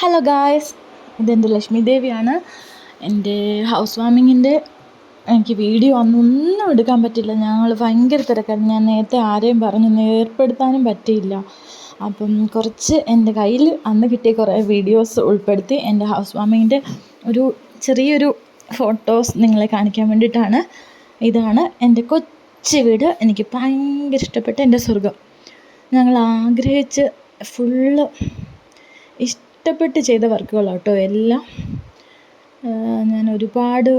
Hello guys ഇതെന്റെ ലക്ഷ്മി ദേവിയാണ് എന്റെ ഹൗസ് വാമിങ്ങിന്റെ എനിക്ക് വീഡിയോ അന്നൊന്നും എടുക്കാൻ പറ്റില്ല. ഞങ്ങൾ ഭയങ്കര തിരക്കാണ്. ഞാൻ നേരത്തെ ആരെയും പറഞ്ഞൊന്നും ഏർപ്പെടുത്താനും പറ്റിയില്ല. അപ്പം കുറച്ച് എന്റെ കയ്യിൽ അന്ന് കിട്ടിയ കുറേ വീഡിയോസ് ഉൾപ്പെടുത്തി എന്റെ ഹൗസ് വാമിങ്ങിന്റെ ഒരു ചെറിയൊരു ഫോട്ടോസ് നിങ്ങളെ കാണിക്കാൻ വേണ്ടിയിട്ടാണ്. ഇതാണ് എന്റെ കൊച്ചു വീട്. എനിക്ക് ഭയങ്കര ഇഷ്ടപ്പെട്ട എന്റെ സ്വർഗം ഞങ്ങൾ ആഗ്രഹിച്ച് ഫുള്ള് ഇഷ്ടപ്പെട്ട് ചെയ്ത വർക്കുകളാണ് കേട്ടോ എല്ലാം ഞാൻ ഒരുപാട്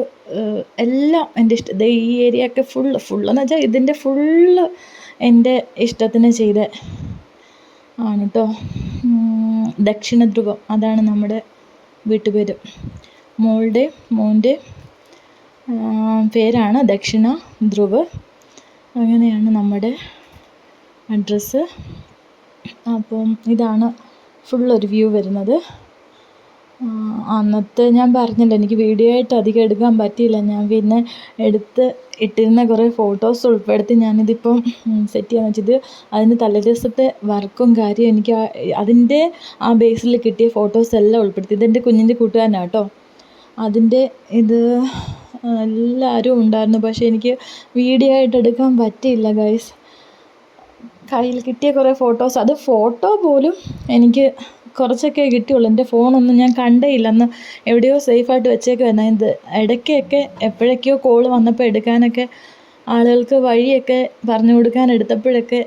എല്ലാം എന്റെ ഇഷ്ടം ദേ ഈ ഏരിയ ഒക്കെ ഫുള്ള് ഫുള്ളെന്ന് വെച്ചാൽ ഇതിന്റെ ഫുള്ള് എന്റെ ഇഷ്ടത്തിന് ചെയ്ത ആണ് കേട്ടോ ദക്ഷിണ ധ്രുവം അതാണ് നമ്മുടെ വീട്ടുപേര്. മോളുടെ മോന്റെ പേരാണ് ദക്ഷിണ ധ്രുവ്. അങ്ങനെയാണ് നമ്മുടെ അഡ്രസ്സ്. അപ്പം ഇതാണ് ഫുള്ളൊരു വ്യൂ വരുന്നത്. അന്നത്തെ ഞാൻ പറഞ്ഞില്ല എനിക്ക് വീഡിയോ ആയിട്ട് അധികം എടുക്കാൻ പറ്റിയില്ല. ഞാൻ പിന്നെ എടുത്ത് ഇട്ടിരുന്ന കുറേ ഫോട്ടോസ് ഉൾപ്പെടുത്തി ഞാനിതിപ്പം സെറ്റ് ചെയ്യാന്ന് വെച്ചത്. അതിന് തലേദിവസത്തെ വർക്കും കാര്യം എനിക്ക് അതിന്റെ ആ ബേസിൽ കിട്ടിയ ഫോട്ടോസ് എല്ലാം ഉൾപ്പെടുത്തി. ഇതെന്റെ കുഞ്ഞിന്റെ കൂട്ടുകാരനാണ് കേട്ടോ അതിന്റെ ഇത് എല്ലാവരും ഉണ്ടായിരുന്നു. പക്ഷേ എനിക്ക് വീഡിയോ ആയിട്ട് എടുക്കാൻ പറ്റിയില്ല ഗൈസ് കയ്യിൽ കിട്ടിയ കുറേ ഫോട്ടോസ്. അത് ഫോട്ടോ പോലും എനിക്ക് കുറച്ചൊക്കെ കിട്ടിയുള്ളൂ. എന്റെ ഫോണൊന്നും ഞാൻ കണ്ടേയില്ലെന്ന് എവിടെയോ സേഫായിട്ട് വെച്ചേക്കുവായിരുന്നു. ഇത് ഇടയ്ക്കൊക്കെ എപ്പോഴൊക്കെയോ കോൾ വന്നപ്പോൾ എടുക്കാനൊക്കെ ആളുകൾക്ക് വഴിയൊക്കെ പറഞ്ഞു കൊടുക്കാൻ എടുത്തപ്പോഴൊക്കെ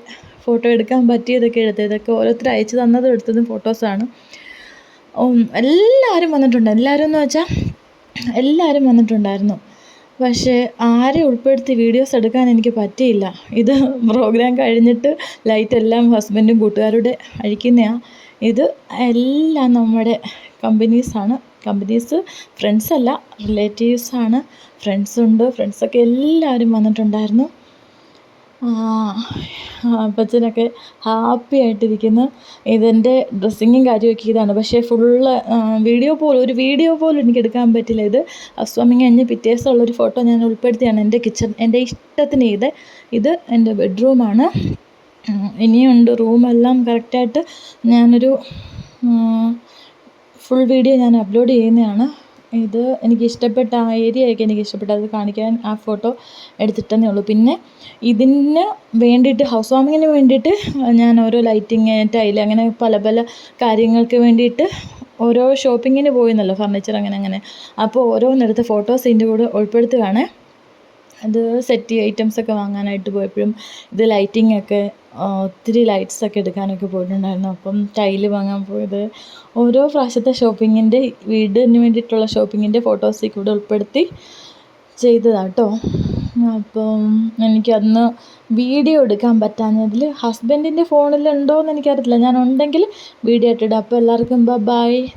ഫോട്ടോ എടുക്കാൻ പറ്റിയതൊക്കെ എടുത്ത് ഇതൊക്കെ ഓരോരുത്തർ അയച്ചു തന്നതും എടുത്തതും ഫോട്ടോസാണ്. എല്ലാവരും വന്നിട്ടുണ്ട്. എല്ലാവരും എന്ന് വെച്ചാൽ എല്ലാവരും വന്നിട്ടുണ്ടായിരുന്നു. പക്ഷേ ആരെ ഉൾപ്പെടുത്തി വീഡിയോസ് എടുക്കാൻ എനിക്ക് പറ്റിയില്ല. ഇത് പ്രോഗ്രാം കഴിഞ്ഞിട്ട് ലൈറ്റ് എല്ലാം ഹസ്ബൻഡും കൂട്ടുകാരുടെ അഴിക്കുന്നതാണ് ഇത് എല്ലാം നമ്മുടെ കമ്പനീസാണ് കമ്പനീസ് ഫ്രണ്ട്സല്ല റിലേറ്റീവ്സാണ് ഫ്രണ്ട്സുണ്ട് ഫ്രണ്ട്സൊക്കെ എല്ലാവരും വന്നിട്ടുണ്ടായിരുന്നു. അപ്പച്ചനൊക്കെ ഹാപ്പി ആയിട്ടിരിക്കുന്നു. ഇതെന്റെ ഡ്രസ്സിങ്ങും കാര്യമൊക്കെ ഇതാണ്. പക്ഷേ ഫുള്ള് വീഡിയോ പോലും ഒരു വീഡിയോ പോലും എനിക്ക് എടുക്കാൻ പറ്റില്ല ഇത്. ഹൗസ് വാമിങ് കഴിഞ്ഞ് പിറ്റേ ദിവസമുള്ളൊരു ഫോട്ടോ ഞാൻ ഉൾപ്പെടുത്തിയാണ് എന്റെ കിച്ചൺ എന്റെ ഇഷ്ടത്തിന് ഇത്. ഇത് എന്റെ ബെഡ്റൂമാണ്. ഇനിയുണ്ട് റൂമെല്ലാം കറക്റ്റായിട്ട് ഞാനൊരു ഫുൾ വീഡിയോ ഞാൻ അപ്ലോഡ് ചെയ്യുന്നതാണ്. ഇത് എനിക്ക് ഇഷ്ടപ്പെട്ട ആ ഏരിയയൊക്കെ എനിക്ക് ഇഷ്ടപ്പെട്ടു അത് കാണിക്കാൻ ആ ഫോട്ടോ എടുത്തിട്ടെന്നേ ഉള്ളൂ. പിന്നെ ഇതിന് വേണ്ടിയിട്ട് ഹൗസ് വാമിങ്ങിന് വേണ്ടിയിട്ട് ഞാൻ ഓരോ ലൈറ്റിങ് ടൈൽ അങ്ങനെ പല പല കാര്യങ്ങൾക്ക് വേണ്ടിയിട്ട് ഓരോ ഷോപ്പിങ്ങിന് പോയിരുന്നല്ലോ ഫർണിച്ചർ അങ്ങനെ അങ്ങനെ. അപ്പോൾ ഓരോന്നെടുത്ത് ഫോട്ടോസ് ഇതിന്റെ കൂടെ ഉൾപ്പെടുത്തുകയാണ്. അത് സെറ്റ് ഐറ്റംസൊക്കെ വാങ്ങാനായിട്ട് പോയപ്പോഴും ഇത് ലൈറ്റിംഗ് ഒക്കെ ഒത്തിരി ലൈറ്റ്സൊക്കെ എടുക്കാനൊക്കെ പോയിട്ടുണ്ടായിരുന്നു. അപ്പം ടൈൽ വാങ്ങാൻ പോയത് ഓരോ പ്രാവശ്യത്തെ ഷോപ്പിങ്ങിന്റെ വീടിന് വേണ്ടിയിട്ടുള്ള ഷോപ്പിങ്ങിന്റെ ഫോട്ടോസ് കൂടെ ഉൾപ്പെടുത്തി ചെയ്തതാണ് കേട്ടോ അപ്പം എനിക്കന്ന് വീഡിയോ എടുക്കാൻ പറ്റാഞ്ഞതിൽ ഹസ്ബൻഡിന്റെ ഫോണിൽ ഉണ്ടോ എന്ന് എനിക്കറിയത്തില്ല. ഞാൻ ഉണ്ടെങ്കിൽ വീഡിയോ ആയിട്ടിടാം അപ്പോൾ എല്ലാവർക്കും ബൈ